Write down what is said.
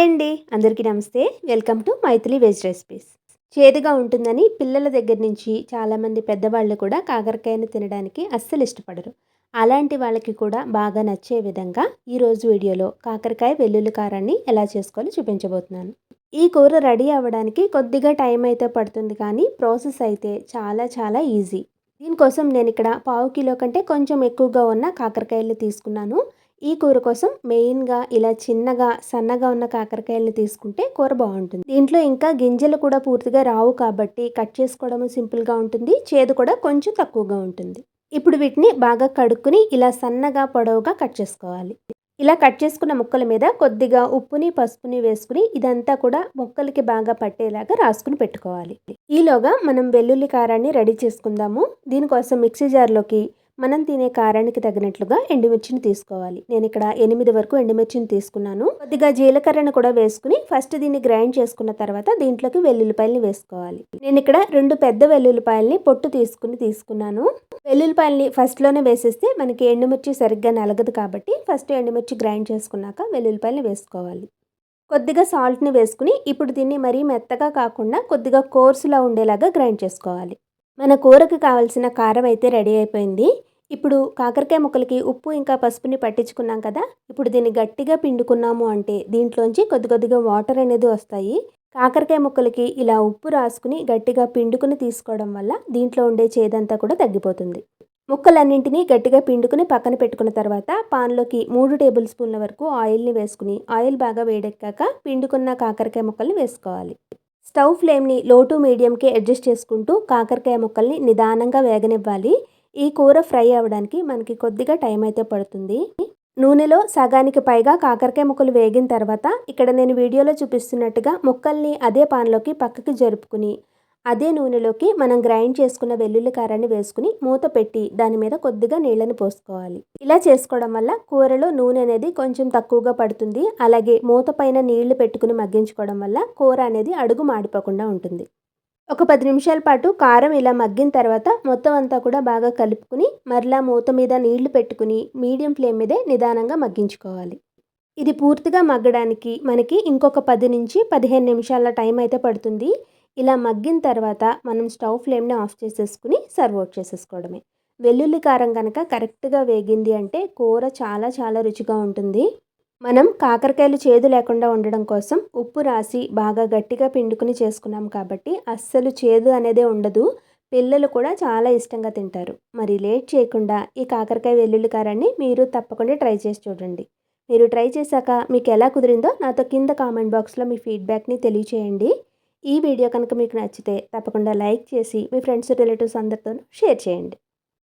Hi అండి. అందరికీ నమస్తే. Welcome to Maithili veg recipes. చేదుగా ఉంటుందని పిల్లల దగ్గర నుంచి చాలామంది పెద్దవాళ్ళు కూడా కాకరకాయను తినడానికి అస్సలు ఇష్టపడరు. అలాంటి వాళ్ళకి కూడా బాగా నచ్చే విధంగా ఈరోజు వీడియోలో కాకరకాయ వెల్లుల్లి కారాన్ని ఎలా చేసుకోవాలో చూపించబోతున్నాను. ఈ కూర రెడీ అవ్వడానికి కొద్దిగా టైం అయితే పడుతుంది కానీ ప్రాసెస్ అయితే చాలా చాలా ఈజీ. దీనికోసం నేను ఇక్కడ పావు కిలో కంటే కొంచెం ఎక్కువగా ఉన్న కాకరకాయలు తీసుకున్నాను. ఈ కూర కోసం మెయిన్గా ఇలా చిన్నగా సన్నగా ఉన్న కాకరకాయలను తీసుకుంటే కూర బాగుంటుంది. దీంట్లో ఇంకా గింజలు కూడా పూర్తిగా రావు కాబట్టి కట్ చేసుకోవడం సింపుల్గా ఉంటుంది. చేదు కూడా కొంచెం తక్కువగా ఉంటుంది. ఇప్పుడు వీటిని బాగా కడుక్కుని ఇలా సన్నగా పొడవుగా కట్ చేసుకోవాలి. ఇలా కట్ చేసుకున్న ముక్కల మీద కొద్దిగా ఉప్పుని పసుపుని వేసుకుని ఇదంతా కూడా ముక్కలకి బాగా పట్టేలాగా రాసుకుని పెట్టుకోవాలి. ఈలోగా మనం వెల్లుల్లి కారాన్ని రెడీ చేసుకుందాము. దీనికోసం మిక్సీ జార్లోకి మనం తినే కారానికి తగినట్లుగా ఎండుమిర్చిని తీసుకోవాలి. నేను ఇక్కడ ఎనిమిది వరకు ఎండుమిర్చిని తీసుకున్నాను. కొద్దిగా జీలకర్రను కూడా వేసుకుని ఫస్ట్ దీన్ని గ్రైండ్ చేసుకున్న తర్వాత దీంట్లోకి వెల్లుల్లిపాయల్ని వేసుకోవాలి. నేను ఇక్కడ రెండు పెద్ద వెల్లుల్లిపాయల్ని పొట్టు తీసుకుని తీసుకున్నాను. వెల్లుల్లిపాయల్ని ఫస్ట్లోనే వేసేస్తే మనకి ఎండుమిర్చి సరిగ్గా నలగదు కాబట్టి ఫస్ట్ ఎండుమిర్చి గ్రైండ్ చేసుకున్నాక వెల్లుల్లిపాయల్ని వేసుకోవాలి. కొద్దిగా సాల్ట్ని వేసుకుని ఇప్పుడు దీన్ని మరీ మెత్తగా కాకుండా కొద్దిగా కోర్సులా ఉండేలాగా గ్రైండ్ చేసుకోవాలి. మన కూరకు కావాల్సిన కారం అయితే రెడీ అయిపోయింది. ఇప్పుడు కాకరకాయ ముక్కలకి ఉప్పు ఇంకా పసుపుని పట్టించుకున్నాం కదా ఇప్పుడు దీన్ని గట్టిగా పిండుకున్నాము అంటే దీంట్లోంచి కొద్ది కొద్దిగా వాటర్ అనేది వస్తాయి. కాకరకాయ ముక్కలకి ఇలా ఉప్పు రాసుకుని గట్టిగా పిండుకుని తీసుకోవడం వల్ల దీంట్లో ఉండే చేదంతా కూడా తగ్గిపోతుంది. ముక్కలన్నింటినీ గట్టిగా పిండుకుని పక్కన పెట్టుకున్న తర్వాత పాన్లోకి మూడు టేబుల్ స్పూన్ల వరకు ఆయిల్ని వేసుకుని ఆయిల్ బాగా వేడెక్కాక పిండుకున్న కాకరకాయ ముక్కల్ని వేసుకోవాలి. స్టవ్ ఫ్లేమ్ని లో టు మీడియంకి అడ్జస్ట్ చేసుకుంటూ కాకరకాయ ముక్కల్ని నిదానంగా వేగనివ్వాలి. ఈ కూర ఫ్రై అవ్వడానికి మనకి కొద్దిగా టైం అయితే పడుతుంది. నూనెలో సగానికి పైగా కాకరకాయ ముక్కలు వేగిన తర్వాత ఇక్కడ నేను వీడియోలో చూపిస్తున్నట్టుగా ముక్కల్ని అదే పాన్లోకి పక్కకి జరుపుకుని అదే నూనెలోకి మనం గ్రైండ్ చేసుకున్న వెల్లుల్లి కారాన్ని వేసుకుని మూత పెట్టి దాని మీద కొద్దిగా నీళ్ళని పోసుకోవాలి. ఇలా చేసుకోవడం వల్ల కూరలో నూనె అనేది కొంచెం తక్కువగా పడుతుంది. అలాగే మూత పైన నీళ్ళు పెట్టుకుని మగ్గించుకోవడం వల్ల కూర అనేది అడుగు మాడిపోకుండా ఉంటుంది. ఒక పది నిమిషాల పాటు కారం ఇలా మగ్గిన తర్వాత మొత్తం అంతా కూడా బాగా కలుపుకుని మరలా మూత మీద నీళ్ళు పెట్టుకుని మీడియం ఫ్లేమ్ మీదే నిదానంగా మగ్గించుకోవాలి. ఇది పూర్తిగా మగ్గడానికి మనకి ఇంకొక పది నుంచి పదిహేను నిమిషాల టైం అయితే పడుతుంది. ఇలా మగ్గిన తర్వాత మనం స్టవ్ ఫ్లేమ్ని ఆఫ్ చేసేసుకుని సర్వ్ అవుట్ చేసేసుకోవడమే. వెల్లుల్లి కారం కనుక కరెక్ట్గా వేగింది అంటే కూర చాలా చాలా రుచిగా ఉంటుంది. మనం కాకరకాయలు చేదు లేకుండా ఉండడం కోసం ఉప్పు రాసి బాగా గట్టిగా పిండుకుని చేసుకున్నాం కాబట్టి అస్సలు చేదు అనేదే ఉండదు. పిల్లలు కూడా చాలా ఇష్టంగా తింటారు. మరి లేట్ చేయకుండా ఈ కాకరకాయ వెల్లుల్లి కారాన్ని మీరు తప్పకుండా ట్రై చేసి చూడండి. మీరు ట్రై చేశాక మీకు ఎలా కుదిరిందో నాతో కింద కామెంట్ బాక్స్లో మీ ఫీడ్బ్యాక్ని తెలియచేయండి. ఈ వీడియో కనుక మీకు నచ్చితే తప్పకుండా లైక్ చేసి మీ ఫ్రెండ్స్ రిలేటివ్స్ అందరితో షేర్ చేయండి.